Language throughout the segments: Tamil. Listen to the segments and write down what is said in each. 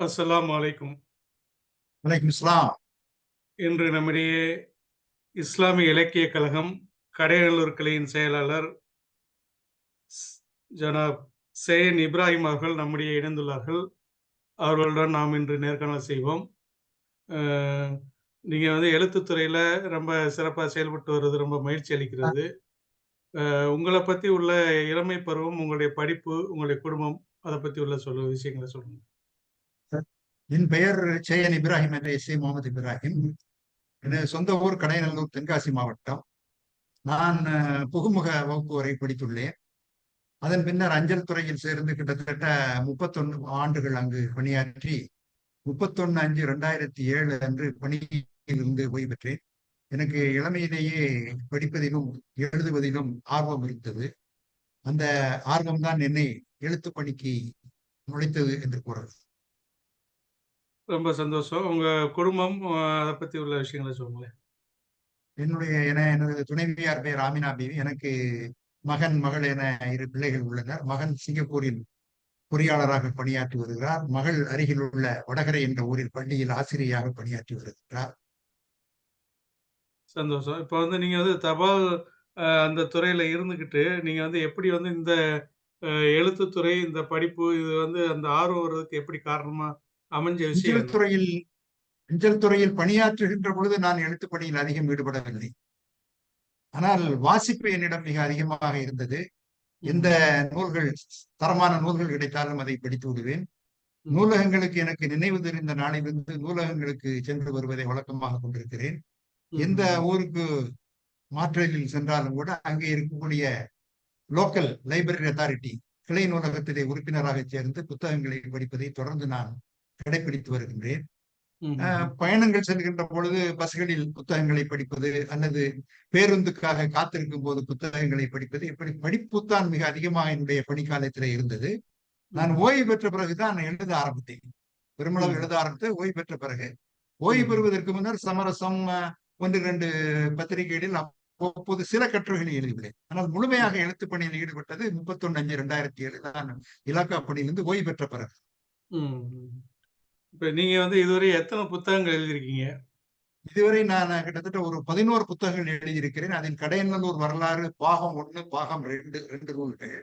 அஸ்ஸலாமு அலைக்கும். வலைக்கும் இஸ்லாம். இன்று நம்மிடையே இஸ்லாமிய இலக்கிய கழகம் கடையநல்லூர் கிளையின் செயலாளர் ஜனாப் செய்யன் இப்ராஹிம் அவர்கள் நம்மிடையே இணைந்துள்ளார்கள். அவர்களுடன் நாம் இன்று நேர்காணல் செய்வோம். அ நீங்க வந்து எழுத்துத் துறையில ரொம்ப சிறப்பா செயல்பட்டு வருவது ரொம்ப மகிழ்ச்சி அளிக்கிறது. உங்கள பத்தி உள்ள இளமை பருவம், உங்களுடைய படிப்பு, உங்களுடைய குடும்பம் அத பத்தி உள்ள சொல்ல விஷயங்கள சொல்லுங்க. என் பெயர் சேயன் இப்ராஹிம் என்ற எஸ். ஏ. முகமது இப்ராஹிம். எனது சொந்த ஊர் கடைநல்லூர் தென்காசி மாவட்டம். நான் புகுமுக வகுப்பு வரை படித்துள்ளேன். அதன் பின்னர் அஞ்சல் துறையில் சேர்ந்து கிட்டத்தட்ட 31 ஆண்டுகள் அங்கு பணியாற்றி 31/5/2007 அன்று பணியில் இருந்து ஓய்வு பெற்றேன். எனக்கு இளமையிலேயே படிப்பதிலும், எழுதுவதிலும் ஆர்வம் இருந்தது. அந்த ஆர்வம்தான் என்னை எழுத்து பணிக்கு நுழைத்தது என்று கூறலாம். ரொம்ப சந்தோஷம். உங்க குடும்பம் அத பத்தி உள்ள விஷயங்கள சொல்லுங்களேன். என்னுடைய என எனது துணைவியார் பெயர் ஆமினா பீவி. எனக்கு மகன், மகள் என 2 பிள்ளைகள் உள்ளனர். மகன் சிங்கப்பூரில் பொறியாளராக பணியாற்றி வருகிறார். மகள் அருகில் உள்ள வடகரை என்ற ஊரில் பள்ளியில் ஆசிரியையாக பணியாற்றி வருகிறார். சந்தோஷம். இப்ப வந்து நீங்க வந்து தபால் அந்த துறையில இருந்துகிட்டு, நீங்க வந்து எப்படி வந்து இந்த எழுத்துத்துறை, இந்த படிப்பு இது வந்து அந்த ஆர்வம் வர்றதுக்கு எப்படி காரணமா அமைஞ்ச அஞ்சல்? துறையில் அஞ்சல் துறையில் பணியாற்றுகின்ற பொழுது நான் பணியில் அதிகம் ஈடுபடவில்லை. ஆனால் வாசிப்பு என்னிடம் மிக அதிகமாக இருந்தது. எந்த. நூல்கள் தரமான நூல்கள் கிடைத்தாலும் அதை படித்து விடுவேன். நூலகங்களுக்கு எனக்கு நினைவு தெரிந்த நாளிலிருந்து நூலகங்களுக்கு சென்று வருவதை வழக்கமாக கொண்டிருக்கிறேன். எந்த. ஊருக்கு மாற்றலில் சென்றாலும் கூட அங்கே இருக்கக்கூடிய லோக்கல் லைப்ரரி அத்தாரிட்டி கிளை நூலகத்திலே உறுப்பினராக சேர்ந்து புத்தகங்களை படிப்பதை தொடர்ந்து நான் கடைபிடித்து வருகின்றேன். பயணங்கள் செல்கின்ற பொழுது பஸ்களில் புத்தகங்களை படிப்பது அல்லது பேருந்துக்காக காத்திருக்கும் போது புத்தகங்களை படிப்பது இப்படி படிப்பு தான் மிக அதிகமாக என்னுடைய பணிக்காலத்திலே இருந்தது. நான். ஓய்வு பெற்ற பிறகுதான் எழுத ஆரம்பித்தேன். பெருமளவு. எழுத ஆரம்பித்து ஓய்வு பெற்ற பிறகு. ஓய்வு. பெறுவதற்கு முன்னர் சமரசம் 1, 2 பத்திரிகைகளில் அவ்வப்போது சில கட்டுரைகளை எழுதியுள்ளேன். ஆனால் முழுமையாக எழுத்துப் பணியில் ஈடுபட்டது 31/5/2007 தான் இலாக்கா பணியிலிருந்து ஓய்வு பெற்ற பிறகு. இப்ப நீங்க வந்து இதுவரை எத்தன புத்தகங்கள் எழுதியிருக்கீங்க? இதுவரை நான் கிட்டத்தட்ட ஒரு 11 புத்தகங்கள் எழுதியிருக்கிறேன். அதில் கடையநல்லூர் வரலாறு பாகம் 1, பாகம் 2 2 நூல்கள்.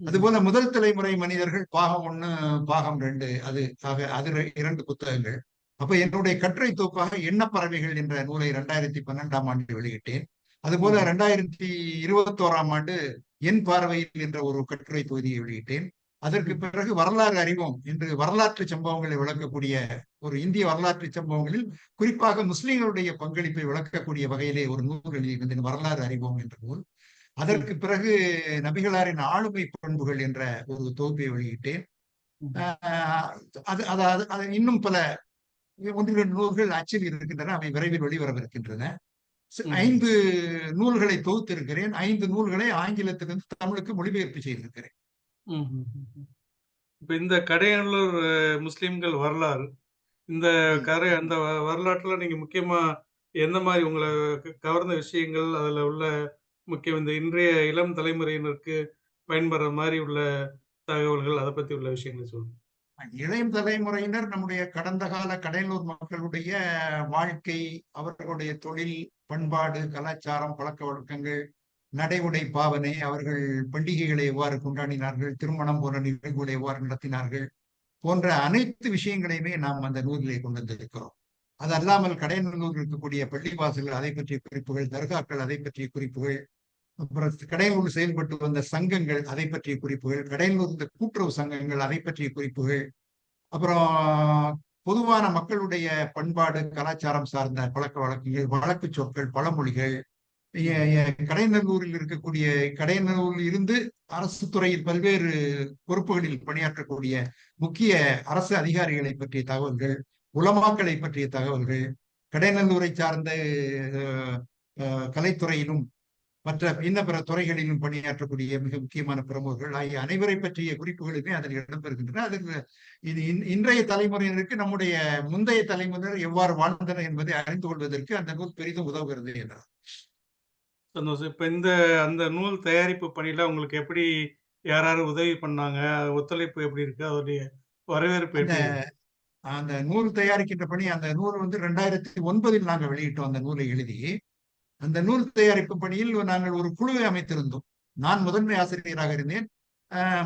அதுபோல முதல் தலைமுறை மனிதர்கள் பாகம் 1, பாகம் 2 அது ஆக அது 2 புத்தகங்கள். அப்ப என்னுடைய கட்டுரை தொகுப்பாக எண்ணப்பறவைகள் என்ற நூலை 2012ஆம் ஆண்டு வெளியிட்டேன். அதுபோல ம். 2021ஆம் ஆண்டு என் பார்வையில் என்ற ஒரு கட்டுரை தொகுதியை வெளியிட்டேன். அதற்கு. பிறகு வரலாறு அறிவோம் என்று வரலாற்று சம்பவங்களை விளக்கக்கூடிய ஒரு இந்திய வரலாற்று சம்பவங்களில் குறிப்பாக முஸ்லிம்களுடைய பங்களிப்பை விளக்கக்கூடிய வகையிலே ஒரு நூல் எழுதியிருந்தேன். வரலாறு அறிவோம் என்ற நூல். அதற்கு. பிறகு நபிகளாரின் ஆளுமை பண்புகள் என்ற ஒரு தொகுப்பை வெளியிட்டேன். அது அதாவது அது இன்னும் பல 1, 2 நூல்கள் அச்சில் இருக்கின்றன. அவை விரைவில் வெளிவரவிருக்கின்றன. 5 நூல்களை தொகுத்திருக்கிறேன். 5 நூல்களை ஆங்கிலத்திலிருந்து தமிழுக்கு மொழிபெயர்ப்பு செய்திருக்கிறேன். இப்ப இந்த கடையநல்லூர் முஸ்லிம்கள் வரலாறு, இந்த. கரை அந்த வ வரலாற்றுல நீங்க முக்கியமா எந்த மாரி உங்கள க கவர்ந்த விஷயங்கள், அதுல உள்ள முக்கியம் இந்த இன்றைய இளம் தலைமுறையினருக்கு பயன்படுற மாரி உள்ள தகவல்கள், அத பத்தி உள்ள விஷயங்கள சொல்லுங்க. இளைய தலைமுறையினர் நம்முடைய கடந்த கால கடையநல்லூர் மக்களுடைய வாழ்க்கை, அவர்களுடைய தொழில், பண்பாடு, கலாச்சாரம், பழக்கவழக்கங்கள், நடை, உடை, பாவனை, அவர்கள் பண்டிகைகளை எவ்வாறு கொண்டாடினார்கள், திருமணம் போன்ற நிகழ்வுகளை எவ்வாறு நடத்தினார்கள், போன்ற அனைத்து விஷயங்களையுமே நாம் அந்த நூலிலே கொண்டு வந்திருக்கிறோம். அது அல்லாமல் கடையநல்லூரில் இருக்கக்கூடிய பள்ளிவாசல்கள் அதை பற்றிய குறிப்புகள், தர்காக்கள் அதை பற்றிய குறிப்புகள், அப்புறம் கடையநல்லூரில் செயல்பட்டு வந்த சங்கங்கள் அதை பற்றிய குறிப்புகள், கடையநல்லூர் இந்த கூட்டுறவு சங்கங்கள் அதை பற்றிய குறிப்புகள், அப்புறம் பொதுவான மக்களுடைய பண்பாடு, கலாச்சாரம் சார்ந்த பழக்க வழக்கங்கள் வழக்கு சொற்கள், பழமொழிகள், கடையநல்லூரில் இருக்கக்கூடிய கடையநல்லூரில் இருந்து அரசு துறையில் பல்வேறு பொறுப்புகளில் பணியாற்றக்கூடிய முக்கிய அரசு அதிகாரிகளை பற்றிய தகவல்கள், உலமாக்களை பற்றிய தகவல்கள், கடையநல்லூரை சார்ந்த கலைத்துறையிலும், மற்ற இன்ன பிற துறைகளிலும் பணியாற்றக்கூடிய மிக முக்கியமான பிரமுகர்கள் ஆகிய அனைவரை பற்றிய குறிப்புகளுமே அதில் இடம்பெறுகின்றன. அதில் இது இன் இன்றைய தலைமுறையினருக்கு நம்முடைய முந்தைய தலைமுறையினர் எவ்வாறு வாழ்ந்தனர் என்பதை அறிந்து கொள்வதற்கு அந்த நூல் பெரிதும் உதவுகிறது என்றார். சந்தோஷம். இப்ப இந்த அந்த நூல் தயாரிப்பு பணியில உங்களுக்கு எப்படி யார் யாரு உதவி பண்ணாங்க? ஒத்துழைப்பு எப்படி இருக்கு? அதோடைய வரவேற்பு அந்த எப்படி இருக்கு? அந்த நூல் தயாரிக்கின்ற பணி அந்த நூல் வந்து ரெண்டாயிரத்தி ஒன்பதில் நாங்கள் வெளியிட்டோம் அந்த நூலை எழுதி அந்த நூல் தயாரிப்பு பணியில் நாங்கள் ஒரு குழுவை அமைத்திருந்தோம் நான் முதன்மை ஆசிரியராக இருந்தேன்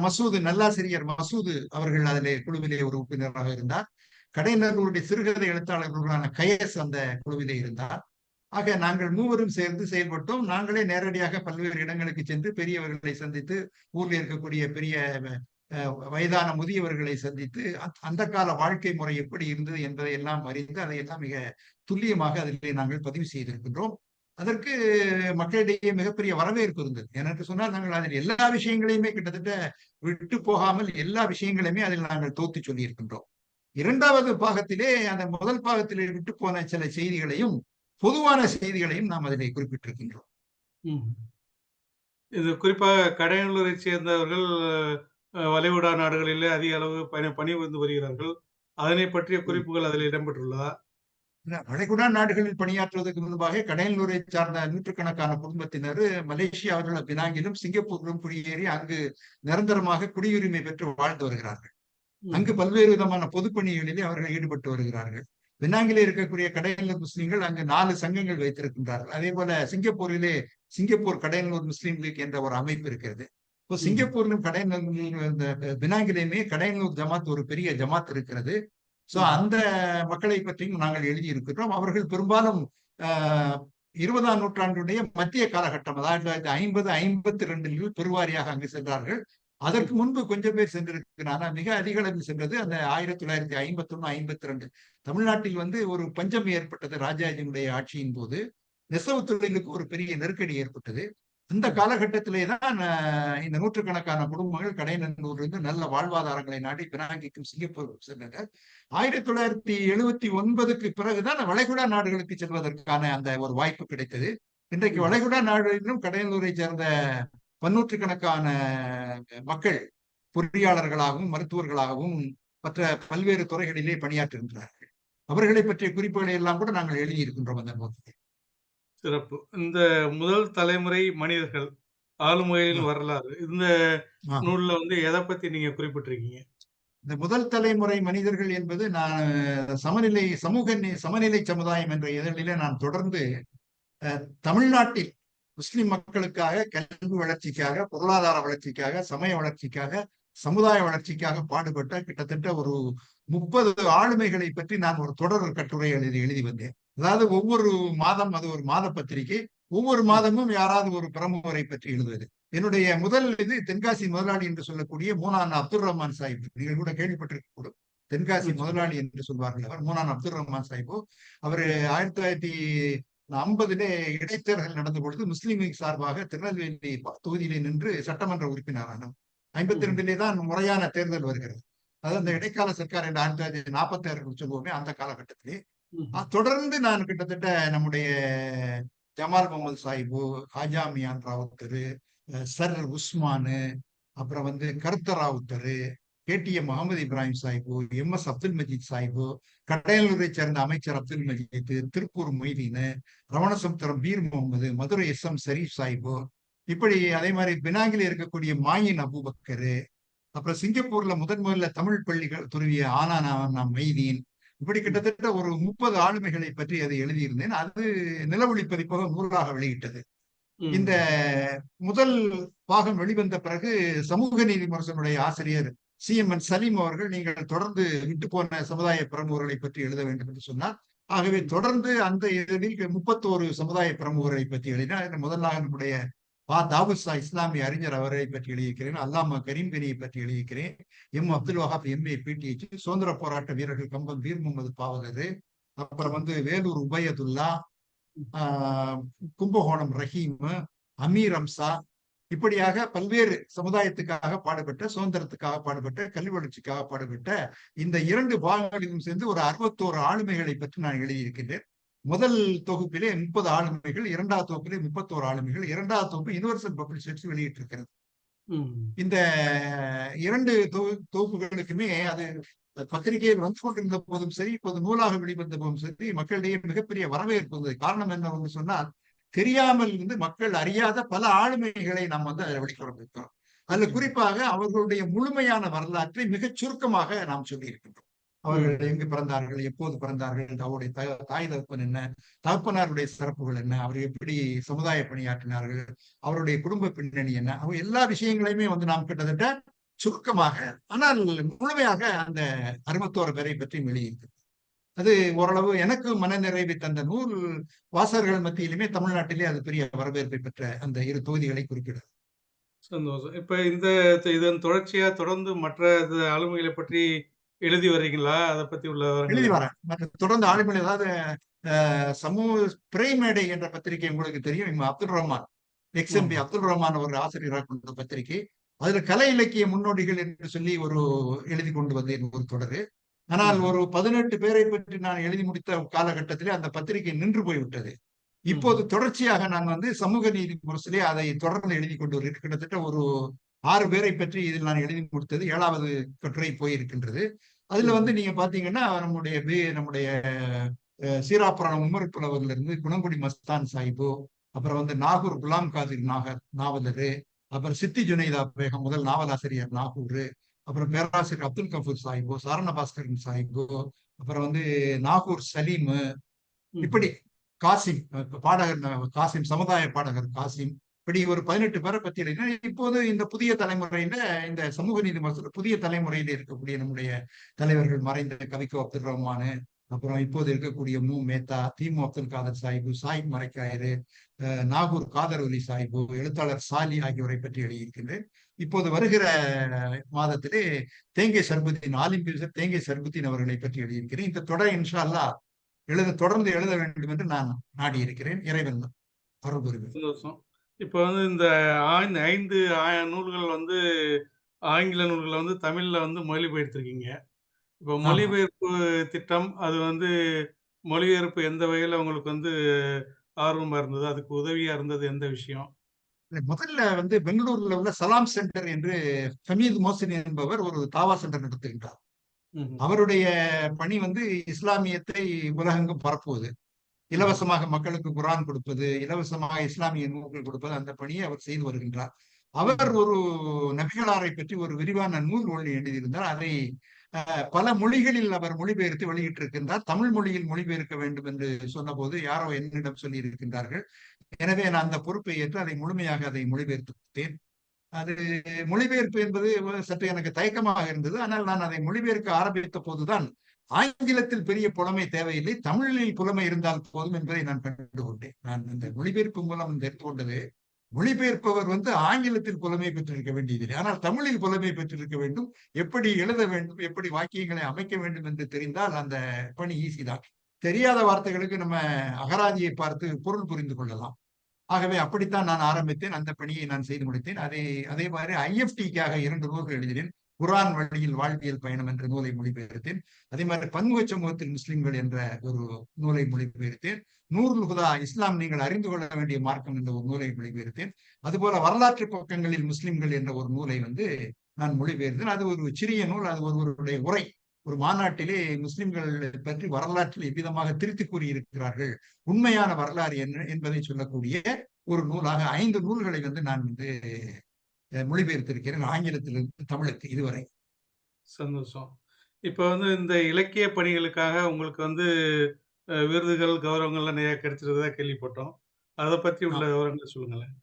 மசூது நல்லாசிரியர் மசூது அவர்கள் அதிலே குழுவிலே ஒரு உறுப்பினராக இருந்தார் கடைநல்லூருடைய சிறுகதை எழுத்தாளர்களான கயஸ் அந்த குழுவிலே இருந்தார் ஆக நாங்கள் மூவரும் சேர்ந்து செயல்பட்டோம். நாங்களே நேரடியாக பல்வேறு இடங்களுக்கு சென்று பெரியவர்களை சந்தித்து ஊரில் இருக்கக்கூடிய பெரிய வயதான முதியவர்களை சந்தித்து அந்த- அந்த கால வாழ்க்கை முறை எப்படி இருந்தது என்பதை எல்லாம் அறிந்து அதையெல்லாம் மிக துல்லியமாக அதில் நாங்கள் பதிவு செய்திருக்கின்றோம். அதற்கு மக்களிடையே மிகப்பெரிய வரவேற்பு இருந்தது. எனக்கு சொன்னால் நாங்கள் அதில் எல்லா விஷயங்களையுமே கிட்டத்தட்ட விட்டு போகாமல் எல்லா விஷயங்களையுமே அதில் நாங்கள் தோத்து சொல்லியிருக்கின்றோம். இரண்டாவது பாகத்திலே அந்த முதல் பாகத்திலே விட்டு போன சில செய்திகளையும் பொதுவான செய்திகளையும் நாம் அதிலே குறிப்பிட்டிருக்கின்றோம். இது குறிப்பாக கடையனூரை சேர்ந்தவர்கள் வளைகுடா நாடுகளிலே அதிக அளவு பணி பணிபுரிந்து வருகிறார்கள். அதனை பற்றிய குறிப்புகள் அதில் இடம்பெற்றுள்ளதா? வளைகுடா நாடுகளில் பணியாற்றுவதற்கு முன்பாக கடையனூரை சார்ந்த நூற்றுக்கணக்கான குடும்பத்தினர் மலேசியாவில் பினாங்கிலும் சிங்கப்பூரிலும் குடியேறி அங்கு நிரந்தரமாக குடியுரிமை பெற்று வாழ்ந்து வருகிறார்கள். அங்கு பல்வேறு விதமான பொதுப்பணிகளிலே அவர்கள் ஈடுபட்டு வருகிறார்கள். பினாங்கிலே இருக்கக்கூடிய கடையனூர் முஸ்லிம்கள் அங்கு நாலு சங்கங்கள் வைத்திருக்கின்றார்கள். அதே போல சிங்கப்பூரிலே சிங்கப்பூர் கடையனூர் முஸ்லிம் லீக் என்ற ஒரு அமைப்பு இருக்கிறது. இப்போ. சிங்கப்பூரிலும் கடையனூர் பினாங்கிலேயுமே கடையனூர் ஜமாத் ஒரு பெரிய ஜமாத் இருக்கிறது. சோ. அந்த மக்களை பற்றியும் நாங்கள் எழுதியிருக்கிறோம் அவர்கள் பெரும்பாலும் ஆஹ், இருபதாம் நூற்றாண்டுடைய மத்திய காலகட்டம் அதாவது ஐம்பது ஐம்பத்தி ரெண்டில் பெருவாரியாக அங்கு சென்றார்கள். அதற்கு முன்பு கொஞ்சம் பேர் சென்றிருக்கிறார் ஆனா மிக அதிக அளவில் சென்றது அந்த ஆயிரத்தி தொள்ளாயிரத்தி ஐம்பத்தி ஒண்ணு ஐம்பத்தி ரெண்டு தமிழ்நாட்டில் வந்து ஒரு பஞ்சம் ஏற்பட்டது ராஜாஜினுடைய ஆட்சியின் போது. நெசவு தொழிலுக்கு ஒரு பெரிய நெருக்கடி ஏற்பட்டது. இந்த காலகட்டத்திலே தான் இந்த நூற்றுக்கணக்கான குடும்பங்கள் கடைநல்லூரிலிருந்து நல்ல வாழ்வாதாரங்களை நாடி பினாங்கிக்கும் சிங்கப்பூர் சென்றனர். ஆயிரத்தி தொள்ளாயிரத்தி எழுபத்தி ஒன்பதுக்கு பிறகுதான் வளைகுடா நாடுகளுக்கு செல்வதற்கான அந்த ஒரு வாய்ப்பு கிடைத்தது. இன்றைக்கு வளைகுடா நாடுகளிலும் கடையலூரை சேர்ந்த பன்னூற்றுக்கணக்கான மக்கள் பொறியாளர்களாகவும் மருத்துவர்களாகவும் மற்ற பல்வேறு துறைகளிலே பணியாற்றுகின்றார்கள் அவர்களை பற்றிய குறிப்புகளை எல்லாம் கூட நாங்கள் எழுதியிருக்கின்றோம் அந்த நோக்கில். சிறப்பு. இந்த முதல் தலைமுறை மனிதர்கள் ஆளுமையின் ஆ. வரலாறு. இந்த. நூல்ல வந்து எதை பத்தி நீங்க குறிப்பிட்டிருக்கீங்க? இந்த முதல் தலைமுறை மனிதர்கள் என்பது நான் சமநிலை சமூக சமநிலை சமுதாயம் என்ற இதழிலே நான் தொடர்ந்து தமிழ்நாட்டில் முஸ்லிம் மக்களுக்காக கல்வி வளர்ச்சிக்காக பொருளாதார வளர்ச்சிக்காக சமய வளர்ச்சிக்காக சமுதாய வளர்ச்சிக்காக பாடுபட்ட கிட்டத்தட்ட ஒரு முப்பது ஆளுமைகளை பற்றி நான் ஒரு தொடர் கட்டுரை எழுதி எழுதி வந்தேன். அதாவது ஒவ்வொரு மாதம் அது ஒரு மாத பத்திரிகை ஒவ்வொரு மாதமும் யாராவது ஒரு பிரமுகரை பற்றி எழுதுவது. என்னுடைய முதல் இது தென்காசி முதலாளி என்று சொல்லக்கூடிய மூனான் அப்துல் ரஹ்மான் சாஹிப். நீங்கள் கூட கேள்விப்பட்டிருக்க கூடும் தென்காசி முதலாளி என்று சொல்வார்கள் அவர் மூனான் அப்துல் ரஹ்மான் சாஹிபு. அவர் ஆயிரத்தி தொள்ளாயிரத்தி ஐம்பதிலே இடைத்தேர்தல் நடந்த பொழுது முஸ்லீம் லீக் சார்பாக திருநெல்வேலி தொகுதியிலே நின்று சட்டமன்ற உறுப்பினரானார் ஐம்பத்தி ரெண்டிலே தான் முறையான தேர்தல் வருகிறது. அது அந்த இடைக்கால சர்க்கார் என்ற ஆயிரத்தி தொள்ளாயிரத்தி நாற்பத்தி ஆறு சொல்லுவோமே அந்த காலகட்டத்திலே. தொடர்ந்து நான் கிட்டத்தட்ட நம்முடைய ஜமால் முகமது சாஹிபு ஹாஜா மியான் ராவுத்தரு சர் உஸ்மானு அப்புறம் வந்து கருத்த Rowther KTM Mohammed Ibrahim Sahib M S Abdul Majeed Sahib கடையலூரை சேர்ந்த அமைச்சர் அப்துல் மஜீத் திருப்பூர் மொய்தீனு ரவணசமுத்திரம் பீர் முகமது மதுரை எஸ் எம் ஷரீப் சாஹிபு இப்படி அதே மாதிரி பினாங்கில இருக்கக்கூடிய மாயின் அபூபக்கரு அப்புறம் சிங்கப்பூர்ல முதன் முதல்ல தமிழ் பள்ளிகள் துருவிய ஆனா மைதீன் இப்படி கிட்டத்தட்ட ஒரு முப்பது ஆளுமைகளை பற்றி அதை எழுதியிருந்தேன் அது நிலவொளி பதிப்பகம் நூலாக வெளியிட்டது. இந்த முதல் பாகம் வெளிவந்த பிறகு சமூக நீதி முரசனுடைய ஆசிரியர் சி எம் என் சலீம் அவர்கள் நீங்கள் தொடர்ந்து விட்டு போன சமுதாய பிரமுகர்களை பற்றி எழுத வேண்டும் என்று சொன்னார். ஆகவே தொடர்ந்து அந்த இதழில் முப்பத்தோரு சமுதாய பிரமுகரை பற்றி எழுதினார். முதலாக நம்முடைய பா தாவூத் இஸ்லாமிய அறிஞர் அவரை பற்றி எழுதியிருக்கிறேன். அல்லாமா கரீம் கனியை பற்றி எழுதியிருக்கிறேன். M Abdul Wahab MA PhD சுதந்திர போராட்ட வீரர்கள் கம்பம் வீர் முகமது பாவகரு அப்புறம் வந்து வேலூர் உபயதுல்லா ஆஹ் கும்பகோணம் ரஹீம் அமீர் அம்சா இப்படியாக பல்வேறு சமுதாயத்துக்காக பாடுபட்ட சுதந்திரத்துக்காக பாடுபட்ட கல்வி வளர்ச்சிக்காக பாடுபட்ட இந்த இரண்டு பாகங்களிலும் சேர்ந்து ஒரு அறுபத்தோரு ஆளுமைகளை பற்றி நான் எழுதியிருக்கின்றேன். முதல் தொகுப்பிலே முப்பது ஆளுமைகள் இரண்டாவது தொகுப்பிலே முப்பத்தோரு ஆளுமைகள் இரண்டாவது தொகுப்பு யூனிவர்சல் பப்ளிஷர்ஸ் வெளியிட்டிருக்கிறது. இந்த இரண்டு தொகு- தொகுப்புகளுக்குமே அது பத்திரிகையில் வந்து கொண்டிருந்த போதும் சரி இப்போது நூலாக வெளிவந்த போதும் சரி மக்களிடையே மிகப்பெரிய வரவேற்பு காரணம் என்னவென்று சொன்னால் தெரியாமல் இருந்து மக்கள் அறியாத பல ஆளுமைகளை நாம் வந்து அதில் வெளிக்கொண்டிருக்கிறோம் அதுல குறிப்பாக அவர்களுடைய முழுமையான வரலாற்றை மிகச் சுருக்கமாக நாம் சொல்லி இருக்கின்றோம் அவர்கள் எங்கு பிறந்தார்கள் எப்போது பிறந்தார்கள் அவருடைய தாய் தகப்பன் என்ன தகப்பனாருடைய சிறப்புகள் என்ன அவர் எப்படி சமுதாய பணியாற்றினார்கள் அவருடைய குடும்ப பின்னணி என்ன அவங்க எல்லா விஷயங்களையுமே வந்து நாம் கிட்டத்தட்ட சுருக்கமாக ஆனால் முழுமையாக அந்த அருமத்தோர பேரை பற்றி வெளியிருக்கு அது ஓரளவு எனக்கு மனநிறைவை தந்த நூல் வாசகர்கள் மத்தியிலுமே தமிழ்நாட்டிலே அது பெரிய வரவேற்பை பெற்ற அந்த இரு தொகுதிகளை குறிப்பிடும் சந்தோஷம். இப்ப இந்த இதன் தொடர்ச்சியா தொடர்ந்து மற்ற ஆளுமைகளை பற்றி எழுதி வர்றீங்களா? அத பத்தி உள்ள எழுதி? வரேன் தொடர்ந்து ஆளுமைகள் அதாவது சமூக பிறைமேடை என்ற பத்திரிகை உங்களுக்கு தெரியும் அப்துல் ரஹ்மான் எக்ஸ்எம்பி. அப்துல் ரஹ்மான் ஒரு ஆசிரியராக கொண்ட பத்திரிகை அதுல கலை இலக்கிய முன்னோடிகள் என்று சொல்லி ஒரு எழுதி கொண்டு வந்தேன் ஒரு தொடரு ஆனால். ஒரு பதினெட்டு பேரை பற்றி நான் எழுதி முடித்த காலகட்டத்திலே அந்த பத்திரிகை நின்று போய்விட்டது. இப்போது தொடர்ச்சியாக நான் வந்து சமூக நீதி முரசிலே அதை தொடர்ந்து எழுதி கொண்டு வருகிறேன் கிட்டத்தட்ட ஒரு ஆறு பேரை பற்றி இதில் நான் எழுதி முடித்தது. ஏழாவது கட்டுரை போயிருக்கின்றது. அதுல வந்து நீங்க பாத்தீங்கன்னா நம்முடைய நம்முடைய அஹ், சீராப்புராணம் உமர் புலவர்ல இருந்து குணங்குடி மஸ்தான் சாஹிபு அப்புறம் வந்து நாகூர் குலாம் காதிர் நாகர் நாவலரு அப்புறம் சித்தி ஜுனைதா பேகம் முதல் நாவலாசிரியர் நாகூர் அப்புறம் பேராசிரியர் அப்துல் கபூர் சாஹிபு சாரண பாஸ்கரன் சாஹிபு அப்புறம் வந்து நாகூர் சலீம். இப்படி காசிம் பாடகர் காசிம் சமுதாய பாடகர் காசிம் இப்படி ஒரு பதினெட்டு பேரை பத்தி. இப்போது இந்த புதிய தலைமுறையில இந்த சமூக நீதி மசூல் புதிய தலைமுறையில இருக்கக்கூடிய நம்முடைய தலைவர்கள் மறைந்த கவிக்கோ அப்துல் ரஹ்மானு அப்புறம் இப்போது இருக்கக்கூடிய மு மேத்தா திமு அப்துல் காதர் சாஹிபு சாஹிப் மரைக்காயரு நாகூர் காதர் ஒலி சாஹிபு எழுத்தாளர் சாலி ஆகியோரை பற்றி எழுதியிருக்கின்றேன் இப்போது வருகிற மாதத்திலே தேங்கை சர்புத்தீன் ஆலிம் பீசர் தேங்கை சர்புத்தீன் அவர்களை பற்றி எழுதியிருக்கிறேன் இந்த தொடர் இன்ஷா அல்லாஹ் எழுத தொடர்ந்து எழுத வேண்டும் என்று நான் நாடி இருக்கிறேன் இறைவன் அருள் புரிவேன் சந்தோஷம். இப்ப வந்து இந்த ஆய்ந்து 5 ஆய நூல்கள் வந்து ஆங்கில நூல்கள வந்து தமிழ்ல வந்து மொழிபெயர்த்திருக்கீங்க. இப்ப மொழிபெயர்ப்பு திட்டம் அது வந்து மொழிபெயர்ப்பு எந்த வகையில உங்களுக்கு வந்து ஆர்வமா இருந்தது? அதுக்கு உதவியா இருந்தது எந்த விஷயம்? முதல்ல வந்து பெங்களூர்ல உள்ள சலாம் சென்டர் என்று ஃபமீத் மோசின் என்பவர் ஒரு தாவா சென்டர் நடத்துகின்றார். அவருடைய பணி வந்து இஸ்லாமியத்தை உலகெங்கும் பரப்புவது. இலவசமாக மக்களுக்கு குரான் கொடுப்பது இலவசமாக இஸ்லாமிய நூல்கள் கொடுப்பது அந்த பணியை அவர் செய்து வருகின்றார் அவர். ஒரு நபிகளாரை பற்றி ஒரு விரிவான நூல் ஒன்று எழுதியிருந்தார் அதை பல மொழிகளில் அவர் மொழிபெயர்த்து வெளியிட்டிருக்கின்றார். தமிழ் மொழியில் மொழிபெயர்க்க வேண்டும் என்று சொன்னபோது யாரோ என்னிடம் சொல்லி இருக்கின்றார்கள் எனவே நான் அந்த பொறுப்பை ஏற்று அதை முழுமையாக அதை மொழிபெயர்த்து கொடுத்தேன் அது மொழிபெயர்ப்பு என்பது சற்று எனக்கு தயக்கமாக இருந்தது. ஆனால் நான் அதை மொழிபெயர்க்க ஆரம்பித்த போதுதான் ஆங்கிலத்தில் பெரிய புலமை தேவையில்லை தமிழில் புலமை இருந்தால் போதும் என்பதை நான் கண்டுகொண்டேன். நான் இந்த மொழிபெயர்ப்பு மூலம் தெரிந்து மொழிபெயர்ப்பவர் வந்து ஆங்கிலத்தில் புலமை பெற்றிருக்க வேண்டியதில்லை. ஆனால் தமிழில் புலமை பெற்றிருக்க வேண்டும். எப்படி எழுத வேண்டும் எப்படி வாக்கியங்களை அமைக்க வேண்டும் என்று தெரிந்தால் அந்த பணி ஈஸி தான். தெரியாத வார்த்தைகளுக்கு நம்ம அகராதியை பார்த்து பொருள் புரிந்து கொள்ளலாம். ஆகவே அப்படித்தான் நான் ஆரம்பித்தேன். அந்த பணியை நான் செய்து முடித்தேன். அதே அதே மாதிரி ஐஎஃப்டிக்காக இரண்டு நூல்கள் எழுதினேன். குரான் வழியில் வாழ்வியல் பயணம் என்ற நூலை மொழிபெயர்த்தேன். அதே மாதிரி பன்முக சமூகத்தில் முஸ்லிம்கள் என்ற ஒரு நூலை மொழிபெயர்த்தேன். நூறுல் ஹுதா இஸ்லாம் நீங்கள் அறிந்து கொள்ள வேண்டிய மார்க்கம் என்ற ஒரு நூலை மொழிபெயர்த்தேன். அதுபோல வரலாற்று பக்கங்களில் முஸ்லிம்கள் என்ற ஒரு நூலை வந்து நான் மொழிபெயர்த்தேன். அது ஒரு சிறிய நூல் அது ஒருவருடைய உரை. ஒரு மாநாட்டிலே முஸ்லிம்கள் பற்றி வரலாற்றில் எவ்விதமாக திருத்தி கூறியிருக்கிறார்கள் உண்மையான வரலாறு என்ன என்பதை சொல்லக்கூடிய ஒரு நூலாக ஐந்து நூல்களை வந்து நான் வந்து மொழிபெயர்த்திருக்கிறேன் ஆங்கிலத்திலிருந்து தமிழுக்கு இதுவரை சந்தோஷம். இப்ப வந்து இந்த இலக்கிய பணிகளுக்காக உங்களுக்கு வந்து விருதுகள், கௌரவங்கள்லாம் நிறைய கிடைச்சிருக்கிறதா கேள்விப்பட்டோம். அத பத்தி உள்ள. விவரங்கள சொல்லுங்களேன்.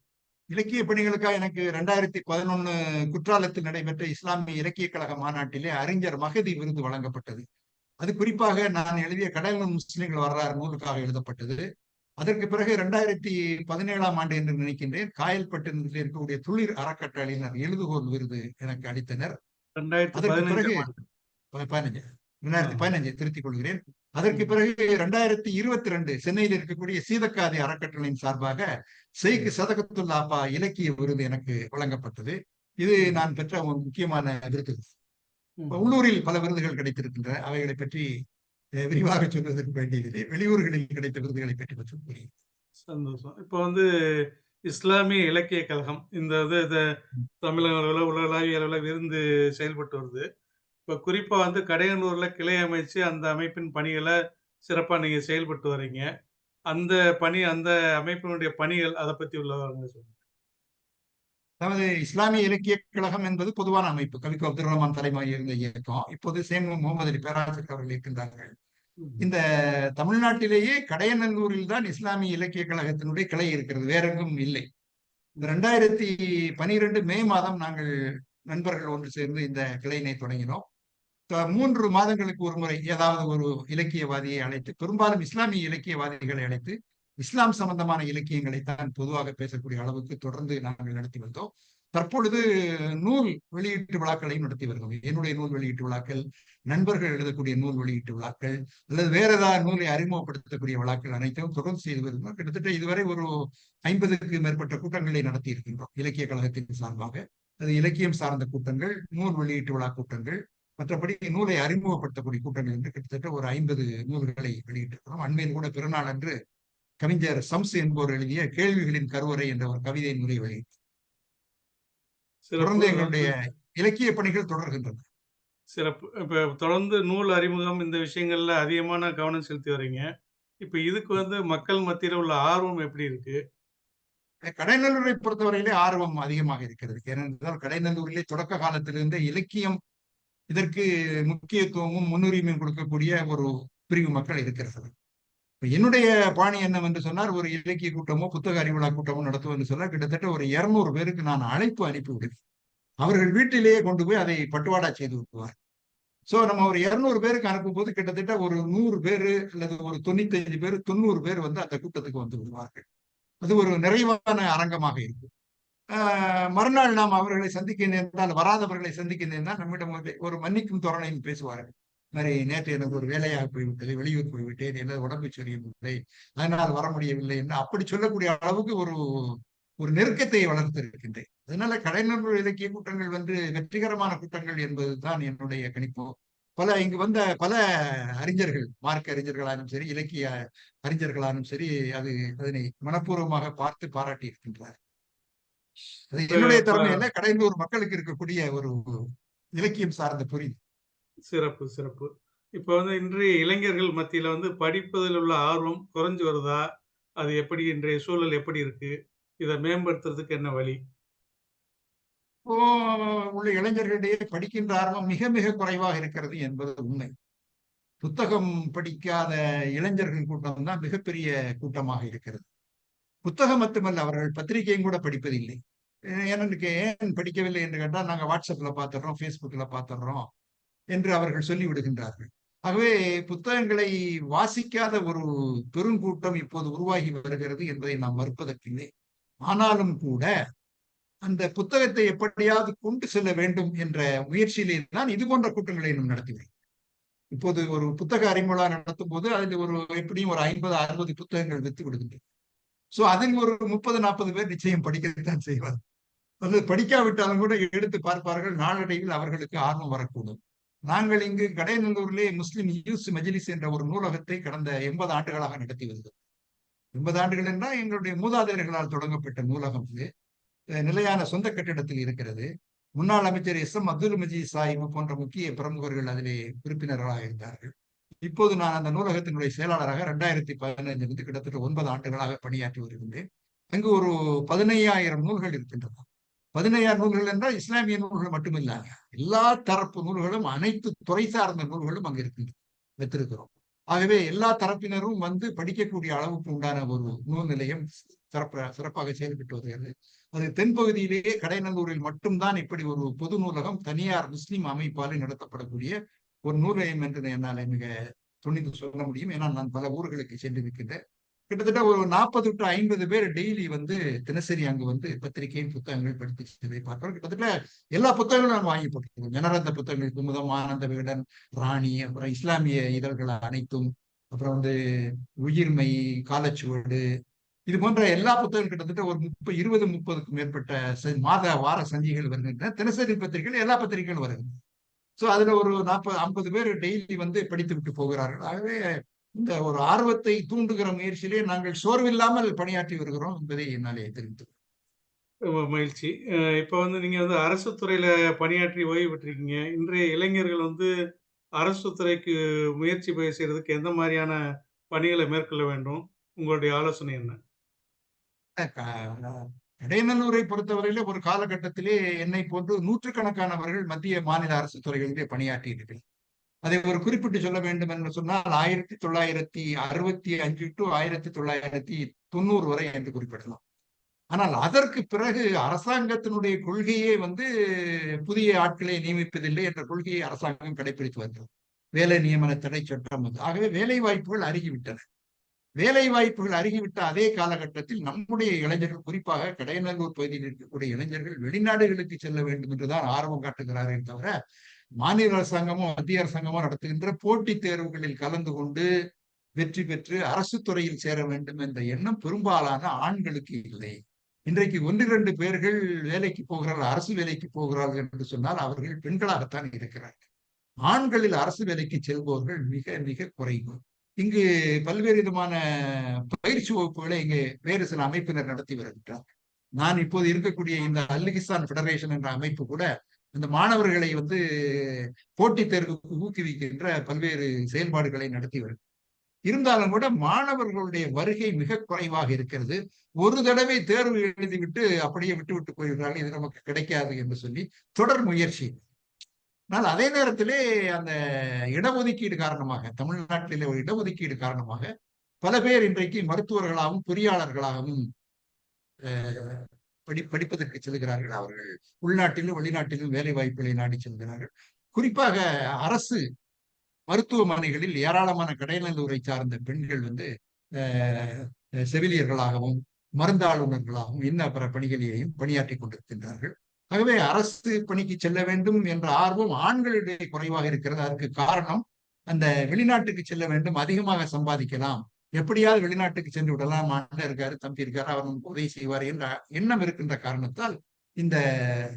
இலக்கிய பணிகளுக்காக எனக்கு ரெண்டாயிரத்தி பதினொன்னு குற்றாலத்தில் நடைபெற்ற இஸ்லாமிய இலக்கிய கழக மாநாட்டிலே அறிஞர் மகதி விருது வழங்கப்பட்டது அது குறிப்பாக நான் எழுதிய கடல் முஸ்லிம்கள் வரலாறு நூலுக்காக எழுதப்பட்டது அதற்கு பிறகு இரண்டாயிரத்தி பதினேழாம் ஆண்டு என்று நினைக்கின்றேன் காயல்பட்டினத்தில் இருக்கக்கூடிய துளிர் அறக்கட்டளையினர் எழுதுகோல் விருது எனக்கு அளித்தனர் அதற்கு பிறகு 2015ஆம் ஆண்டு. ப- பதினஞ்சு ரெண்டாயிரத்தி ஆ. பதினஞ்சு திருத்திக் கொள்கிறேன் அதற்கு. பிறகு ரெண்டாயிரத்தி இருபத்தி ரெண்டு சென்னையில் இருக்கக்கூடிய சீதக்காதி அறக்கட்டளையின் சார்பாக ஷெய்க் சதகத்துல்லாப்பா இலக்கிய விருது எனக்கு வழங்கப்பட்டது இது. நான் பெற்ற ஒரு முக்கியமான விருது. உள்ளூரில் பல விருதுகள் கிடைத்திருக்கின்றன அவைகளை பற்றி விரிவாக சொல்வதற்கு வேண்டியதில்லை வெளியூர்களில் கிடைத்த விருதுகளை பற்றி பற்றி சந்தோஷம். இப்ப வந்து இஸ்லாமிய இலக்கிய கழகம் இந்த இது இத தமிழக அளவில் உலகளாவிய அளவில் விருந்து செயல்பட்டு வருது. இப்ப குறிப்பா வந்து கடையனூரில் கிளை அமைச்சு அந்த அமைப்பின் பணிகளை சிறப்பா நீங்க செயல்பட்டு வர்றீங்க. அந்த பணி அந்த அமைப்பினுடைய பணிகள் அதை பத்தி உள்ளவங்க சொல்லுங்கள் சொல்லுங்க. அதாவது இஸ்லாமிய இலக்கிய கழகம் என்பது பொதுவான அமைப்பு. கவிக்கு அப்துல் ரஹ்மான் தலைமையில் இருந்த இயக்கம். இப்போது சேம் முகமது அலி பேராசிரியர் அவர்கள் இருக்கின்றார்கள். இந்த தமிழ்நாட்டிலேயே கடையநல்லூரில் தான் இஸ்லாமிய இலக்கிய கழகத்தினுடைய கிளை இருக்கிறது. வேற எங்கும் இல்லை. இந்த ரெண்டாயிரத்தி பனிரெண்டு மே மாதம் நாங்கள் நண்பர்கள் ஒன்று சேர்ந்து இந்த கிளையினை தொடங்கினோம். மூன்று மாதங்களுக்கு ஒரு முறை ஏதாவது ஒரு இலக்கியவாதியை அழைத்து பெரும்பாலும் இஸ்லாமிய இலக்கியவாதிகளை அழைத்து இஸ்லாம் சம்பந்தமான இலக்கியங்களை தான் பொதுவாக பேசக்கூடிய அளவுக்கு தொடர்ந்து நாங்கள் நடத்தி வந்தோம். தற்பொழுது நூல் வெளியீட்டு விழாக்களையும் நடத்தி வருகிறோம். என்னுடைய நூல் வெளியீட்டு விழாக்கள் நண்பர்கள் எழுதக்கூடிய நூல் வெளியீட்டு விழாக்கள் அல்லது வேற ஏதாவது நூலை அறிமுகப்படுத்தக்கூடிய விழாக்கள் அனைத்தையும் தொடர்ந்து செய்து வருகிறோம். கிட்டத்தட்ட இதுவரை ஒரு ஐம்பதுக்கு மேற்பட்ட கூட்டங்களை நடத்தி இருக்கின்றோம் இலக்கிய கழகத்தின் சார்பாக. அது இலக்கியம் சார்ந்த கூட்டங்கள் நூல் வெளியீட்டு விழா கூட்டங்கள் மற்றபடி நூலை அறிமுகப்படுத்தக்கூடிய கூட்டங்கள் என்று கிட்டத்தட்ட ஒரு ஐம்பது நூல்களை வெளியிட்டிருக்கிறோம். அண்மையில் கூட பிறநாள் அன்று கவிஞர் சம்ஸ் என்பவர் எழுதிய கேள்விகளின் கருவறை என்ற ஒரு கவிதை நூலை வெளியிட்டு தொடர்ந்து எங்களுடைய இலக்கிய பணிகள் தொடர்கின்றன. சிறப்பு. இப்ப தொடர்ந்து நூல் அறிமுகம் இந்த விஷயங்கள்ல அதிகமான கவனம் செலுத்தி வர்றீங்க இப்ப இதுக்கு வந்து மக்கள் மத்தியில உள்ள ஆர்வம் எப்படி இருக்கு? கடைநல்லூரை பொறுத்தவரையிலே ஆர்வம் அதிகமாக இருக்கிறது. ஏனென்றால் கடைநல்லூரிலே தொடக்க காலத்திலிருந்தே இலக்கியம் இதற்கு முக்கியத்துவமும் முன்னுரிமையும் கொடுக்கக்கூடிய ஒரு பிரிவு மக்கள் இருக்கிறது. என்னுடைய பாணி என்னவென்று சொன்னார் ஒரு இலக்கிய கூட்டமோ புத்தக அறிவிழா கூட்டமோ நடத்துவது சொன்னால் கிட்டத்தட்ட ஒரு இருநூறு பேருக்கு நான் அழைப்பு அனுப்பி விடுவேன். அவர்கள் வீட்டிலேயே கொண்டு போய் அதை பட்டுவாடா செய்து விடுவார். சோ நம்ம ஒரு இருநூறு பேருக்கு அனுப்பும் போது கிட்டத்தட்ட ஒரு நூறு பேரு அல்லது ஒரு தொண்ணூத்தஞ்சு பேர் தொண்ணூறு பேர் வந்து அந்த கூட்டத்துக்கு வந்து விடுவார்கள். அது ஒரு நிறைவான அரங்கமாக இருக்கும். ஆஹ் மறுநாள் நாம் அவர்களை சந்திக்க நேர்ந்தால் வராதவர்களை சந்திக்க நேர்ந்தால் நம்மிடம் ஒரு மன்னிக்கும் தோரணையில் பேசுவார்கள். மாதிரி நேற்று எனக்கு ஒரு வேலையாக போய்விட்டது வெளியூர் போய்விட்டேன் எனது உடம்பு சரியில்லை அதனால் வர முடியவில்லை என்று அப்படி சொல்லக்கூடிய அளவுக்கு ஒரு ஒரு நெருக்கத்தை வளர்த்திருக்கின்றேன். அதனால கலைஞர்கள் இலக்கிய கூட்டங்கள் வந்து வெற்றிகரமான கூட்டங்கள் என்பதுதான் என்னுடைய கணிப்பு. பல இங்கு வந்த பல அறிஞர்கள் மார்க்க அறிஞர்களாலும் சரி இலக்கிய அறிஞர்களாலும் சரி அது அதனை மனப்பூர்வமாக பார்த்து பாராட்டி இருக்கின்றார் அது என்னுடைய திறமை என்ன கடைந்தூர் மக்களுக்கு இருக்கக்கூடிய ஒரு இலக்கியம் சார்ந்த புரிதல். சிறப்பு சிறப்பு. இப்ப வந்து இன்றைய இளைஞர்கள் மத்தியில வந்து படிப்பதில் உள்ள ஆர்வம் குறைஞ்சு வருதா? அது எப்படி இன்றைய சூழல் எப்படி இருக்கு? இதை மேம்படுத்துறதுக்கு என்ன வழி? இப்போ உள்ள இளைஞர்களிடையே படிக்கின்ற ஆர்வம் மிக மிக குறைவாக இருக்கிறது என்பது உண்மை. புத்தகம் படிக்காத இளைஞர்கள் கூட்டம் தான் மிகப்பெரிய கூட்டமாக இருக்கிறது. புத்தகம் மட்டுமல்ல அவர்கள் பத்திரிகையும் கூட படிப்பதில்லை. ஏன்னு ஏன் படிக்கவில்லை என்று கேட்டால் நாங்க வாட்ஸ்அப்ல பார்த்துடுறோம் ஃபேஸ்புக்கில் பார்த்துடுறோம். என்று அவர்கள் சொல்லிவிடுகின்றார்கள். ஆகவே புத்தகங்களை வாசிக்காத ஒரு பெருங்கூட்டம் இப்போது உருவாகி வருகிறது என்பதை நாம் மறுப்பதற்கில்லை. ஆனாலும் கூட அந்த புத்தகத்தை எப்படியாவது கொண்டு செல்ல வேண்டும் என்ற முயற்சியிலே தான் இது போன்ற கூட்டங்களை நாம் நடத்துகிறோம். இப்போது ஒரு புத்தக அறிமுகா நடத்தும் போது அதில் ஒரு எப்படியும் ஒரு ஐம்பது அறுபது புத்தகங்கள் வித்து விடுகின்றன. சோ அதில் ஒரு முப்பது நாற்பது பேர் நிச்சயம் படிக்கத்தான் செய்வார் அது படிக்காவிட்டாலும் கூட எடுத்து பார்ப்பார்கள். நாளடைவில் அவர்களுக்கு ஆர்வம் வரக்கூடும். நாங்கள் இங்கு கடையநல்லூரிலே முஸ்லிம் யூஸ் மஜிலிஸ் என்ற ஒரு நூலகத்தை கடந்த எண்பது ஆண்டுகளாக நடத்தி வருகிறோம். எண்பது ஆண்டுகள் என்றால் எங்களுடைய மூதாதையர்களால் தொடங்கப்பட்ட நூலகம் இது. நிலையான சொந்த கட்டிடத்தில் இருக்கிறது. முன்னாள் அமைச்சர் எஸ் எம் அப்துல் மஜீத் சாஹிப் போன்ற முக்கிய பிரமுகர்கள் அதிலே உறுப்பினர்களாக இருந்தார்கள். இப்போது நான் அந்த நூலகத்தினுடைய செயலாளராக ரெண்டாயிரத்தி பதினைந்திலிருந்து கிட்டத்தட்ட ஒன்பது ஆண்டுகளாக பணியாற்றி வருகின்றேன். அங்கு ஒரு பதினையாயிரம் நூல்கள் இருக்கின்றன. பதினையாயிரம் நூல்கள் என்றால் இஸ்லாமிய நூல்கள் மட்டுமில்ல. எல்லா தரப்பு நூல்களும் அனைத்து துறை சார்ந்த நூல்களும் அங்கு இருக்கின்றன வைத்திருக்கிறோம். ஆகவே எல்லா தரப்பினரும் வந்து படிக்கக்கூடிய அளவுக்கு உண்டான ஒரு நூல் நிலையம் சிறப்ப சிறப்பாக செயல்பட்டு வருகிறது. அது தென்பகுதியிலேயே கடைநல்லூரில் மட்டும்தான் இப்படி ஒரு பொது நூலகம் தனியார் முஸ்லிம் அமைப்பால் நடத்தப்படக்கூடிய ஒரு நூலகம் என்று என்னால் மிக துணிந்து சொல்ல முடியும். ஏன்னா நான் பல ஊர்களுக்கு சென்றிருக்கின்றேன். கிட்டத்தட்ட ஒரு நாற்பது டு ஐம்பது பேர் டெய்லி வந்து தினசரி அங்கு வந்து பத்திரிகையின் புத்தகங்கள் படித்து பார்க்கிறோம் கிட்டத்தட்ட எல்லா புத்தகங்களும் நாங்கள் வாங்கி போட்டிருக்கோம் ஜனரந்த புத்தகங்கள் குமுதம் ஆனந்த விகடன் ராணி அப்புறம் இஸ்லாமிய இதழ்கள் அனைத்தும் அப்புறம் வந்து உயிர்மை காலச்சுவடு இது போன்ற எல்லா புத்தகங்கள் கிட்டத்தட்ட ஒரு முப்பது இருபது முப்பதுக்கும் மேற்பட்ட மாத வார சஞ்சிகள் வருகின்றன. தினசரி பத்திரிகைகள் எல்லா பத்திரிகைகளும் வருகின்றன. சோ அதுல ஒரு நாற்பது ஐம்பது பேர் டெய்லி வந்து படித்து விட்டு போகிறார்கள். ஆகவே இந்த ஒரு ஆர்வத்தை தூண்டுகிற முயற்சியிலே நாங்கள் சோர்வில்லாமல் பணியாற்றி வருகிறோம் என்பதை என்னாலே தெரிவித்து மகிழ்ச்சி. இப்ப வந்து நீங்க வந்து அரசு துறையில பணியாற்றி ஓய்வு பெற்றிருக்கீங்க. இன்றைய இளைஞர்கள் வந்து அரசு துறைக்கு முயற்சி செய்யறதுக்கு எந்த மாதிரியான பணிகளை மேற்கொள்ள வேண்டும்? உங்களுடைய ஆலோசனை என்ன? இடைநல்லூரை பொறுத்தவரையில ஒரு காலகட்டத்திலே என்னை போன்று நூற்றுக்கணக்கானவர்கள் மத்திய மாநில அரசு துறைகளிலே பணியாற்றி இருக்கிறேன் அதை ஒரு குறிப்பிட்டு சொல்ல வேண்டும் என்று சொன்னால் ஆயிரத்தி தொள்ளாயிரத்தி அறுபத்தி அஞ்சு டு ஆயிரத்தி தொள்ளாயிரத்தி தொண்ணூறு வரை என்று குறிப்பிடலாம். ஆனால் அதற்கு பிறகு அரசாங்கத்தினுடைய கொள்கையே வந்து புதிய ஆட்களை நியமிப்பதில்லை என்ற கொள்கையை அரசாங்கம் கடைபிடித்து வந்தது. வேலை நியமன தடை சட்டம் வந்து. ஆகவே வேலை வாய்ப்புகள் அருகிவிட்டன. வேலை வாய்ப்புகள் அருகிவிட்ட அதே காலகட்டத்தில் நம்முடைய இளைஞர்கள் குறிப்பாக கடையநல்லூர் பகுதியில் இருக்கக்கூடிய இளைஞர்கள் வெளிநாடுகளுக்கு செல்ல வேண்டும் என்றுதான் ஆர்வம் காட்டுகிறார்கள் தவிர மாநில அரசாங்கமும் மத்திய அரசாங்கமும் நடத்துகின்ற போட்டித் தேர்வுகளில் கலந்து கொண்டு வெற்றி பெற்று அரசு துறையில் சேர வேண்டும் என்ற எண்ணம் பெரும்பாலான ஆண்களுக்கு இல்லை. இன்றைக்கு ஒன்று இரண்டு பேர்கள் வேலைக்கு போகிறார்கள் அரசு வேலைக்கு போகிறார்கள் என்று சொன்னால் அவர்கள் பெண்களாகத்தான் இருக்கிறார்கள். ஆண்களில் அரசு வேலைக்கு செல்பவர்கள் மிக மிக குறைவு. இங்கு பல்வேறு விதமான பயிற்சி வகுப்புகளை இங்கு வேறு சில அமைப்பினர் நடத்தி வருகின்றார் நான் இப்போது இருக்கக்கூடிய இந்த அல்லிகிஸ்தான் ஃபெடரேஷன் என்ற அமைப்பு கூட இந்த மாணவர்களை வந்து போட்டித் தேர்வுக்கு ஊக்குவிக்கின்ற பல்வேறு செயல்பாடுகளை நடத்தி வருகிறது இருந்தாலும் கூட மாணவர்களுடைய வருகை மிக குறைவாக இருக்கிறது. ஒரு தடவை தேர்வு எழுதிவிட்டு அப்படியே விட்டுவிட்டு விட்டு போயிருந்தாலும் இது நமக்கு கிடைக்காது என்று சொல்லி தொடர் முயற்சி. ஆனால் அதே நேரத்திலே அந்த இடஒதுக்கீடு காரணமாக தமிழ்நாட்டில ஒரு இடஒதுக்கீடு காரணமாக பல பேர் இன்றைக்கு மருத்துவர்களாகவும் பொறியாளர்களாகவும் படி படிப்பதற்கு செல்கிறார்கள் அவர்கள். உள்நாட்டிலும் வெளிநாட்டிலும் வேலை வாய்ப்புகளை நாடி செல்கிறார்கள். குறிப்பாக அரசு மருத்துவமனைகளில் ஏராளமான கடைநல்லூரை சார்ந்த பெண்கள் வந்து செவிலியர்களாகவும் மருந்தாளுநர்களாகவும் இன்ன பிற பணிகளிலேயும் பணியாற்றி கொண்டிருக்கின்றார்கள். ஆகவே அரசு பணிக்கு செல்ல வேண்டும் என்ற ஆர்வம் ஆண்களிடையே குறைவாக இருக்கிறது. அதற்கு காரணம் அந்த வெளிநாட்டுக்கு செல்ல வேண்டும் அதிகமாக சம்பாதிக்கலாம். எப்படியாவது வெளிநாட்டுக்கு சென்று விடலாம் அண்ணன் இருக்காரு தம்பி இருக்காரு அவர் நமக்கு உதவி செய்வார் என்ற எண்ணம் இருக்கின்ற காரணத்தால் இந்த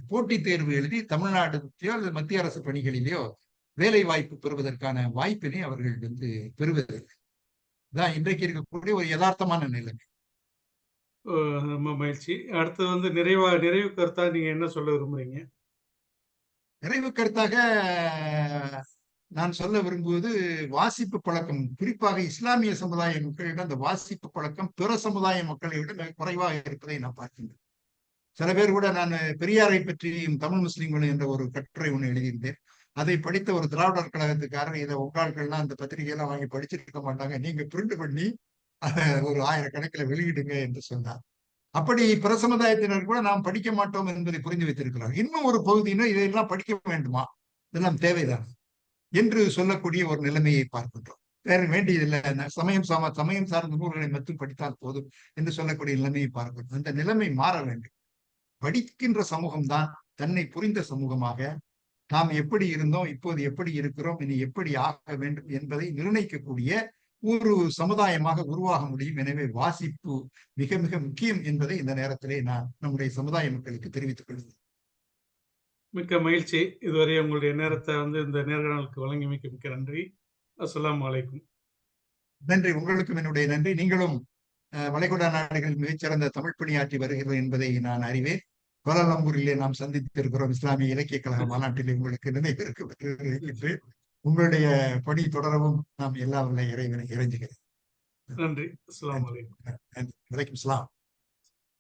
போட்டித் தேர்வு எழுதி தமிழ்நாடுலையோ அல்லது மத்திய அரசு பணிகளிலேயோ வேலை வாய்ப்பு பெறுவதற்கான வாய்ப்பினை அவர்கள் வந்து பெறுவதில்லை. தான் இன்றைக்கு இருக்கக்கூடிய ஒரு யதார்த்தமான நிலைமை. ரொம்ப மகிழ்ச்சி. அடுத்து வந்து நிறைவா நிறைவு கருத்தா நீங்க என்ன சொல்ல விரும்புறீங்க? நிறைவு கருத்தாக நான் சொல்ல விரும்புவது வாசிப்பு பழக்கம். குறிப்பாக இஸ்லாமிய சமுதாய மக்களிடம் அந்த வாசிப்பு பழக்கம் பிற சமுதாய மக்களை விட மிக குறைவாக இருப்பதை நான் பார்க்கின்றேன். சில பேர் கூட நான் பெரியாரை பற்றியும் தமிழ் முஸ்லிம்கள் என்ற ஒரு கட்டுரை ஒன்று எழுதியிருந்தேன். அதை படித்த ஒரு திராவிடர் கழகத்துக்காரர் இதை உங்களாட்கள்லாம் அந்த பத்திரிகையெல்லாம் வாங்கி படிச்சிருக்க மாட்டாங்க. நீங்க பிரிண்ட் பண்ணி அதை ஒரு ஆயிரக்கணக்கில் வெளியிடுங்க என்று சொன்னார். அப்படி பிற சமுதாயத்தினர் கூட நாம் படிக்க மாட்டோம் என்பதை புரிந்து வைத்திருக்கிறார் இன்னும் ஒரு பகுதியினர் இதையெல்லாம் படிக்க வேண்டுமா? இதெல்லாம் தேவைதான். என்று சொல்லக்கூடிய ஒரு நிலைமையை பார்க்கின்றோம். வேற வேண்டியதில்லை சமயம் சாம சமயம் சார்ந்த நூல்களை மட்டும் படித்தால் போதும் என்று சொல்லக்கூடிய நிலைமையை பார்க்கிறோம் அந்த நிலைமை மாற வேண்டும். படிக்கின்ற சமூகம்தான் தன்னை புரிந்த சமூகமாக நாம் எப்படி இருந்தோம் இப்போது எப்படி இருக்கிறோம் இனி எப்படி ஆக வேண்டும் என்பதை நிர்ணயிக்கக்கூடிய ஒரு சமுதாயமாக உருவாக முடியும். எனவே வாசிப்பு மிக மிக முக்கியம் என்பதை இந்த நேரத்திலே நான் நம்முடைய சமுதாய மக்களுக்கு தெரிவித்துக் கொள்கிறேன். மிக்க மகிழ்ச்சி. இதுவரை உங்களுடைய நேரத்தை வந்து இந்த நேர்காணலுக்கு வழங்கி மிக்க மிக்க நன்றி. அஸ்லாம் வலைக்கும் நன்றி. உங்களுக்கும் என்னுடைய நன்றி. நீங்களும் வளைகுடா நாடுகளில் மிகச்சிறந்த தமிழ் பணியாற்றி வருகிறது என்பதை நான் அறிவேன். கோலாலம்பூரிலே நாம் சந்தித்திருக்கிறோம். இஸ்லாமிய இலக்கிய கழக மாநாட்டிலே உங்களுக்கு நினைவிற்கு உங்களுடைய பணி தொடரவும் நாம் எல்லா இறைவனை இறைஞ்சுகிறேன். நன்றி. அஸ்லாம் வலைக்கும் வலைக்கும் இஸ்லாம்